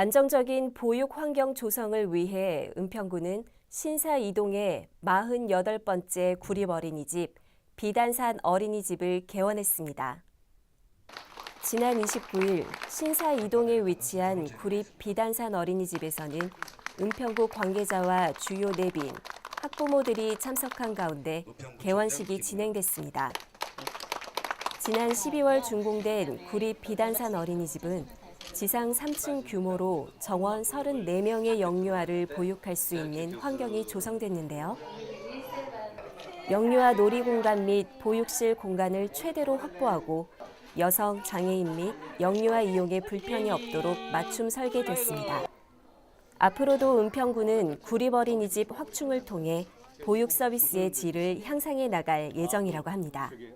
안정적인 보육 환경 조성을 위해 은평구는 신사 이동의 48번째 구립 어린이집 비단산 어린이집을 개원했습니다. 지난 29일 신사 이동에 위치한 구립 비단산 어린이집에서는 은평구 관계자와 주요 내빈, 학부모들이 참석한 가운데 개원식이 진행됐습니다. 지난 12월 준공된 구립 비단산 어린이집은 지상 3층 규모로 정원 34명의 영유아를 보육할 수 있는 환경이 조성됐는데요. 영유아 놀이 공간 및 보육실 공간을 최대로 확보하고 여성, 장애인 및 영유아 이용에 불편이 없도록 맞춤 설계됐습니다. 앞으로도 은평구는 구립 어린이집 확충을 통해 보육 서비스의 질을 향상해 나갈 예정이라고 합니다. 네.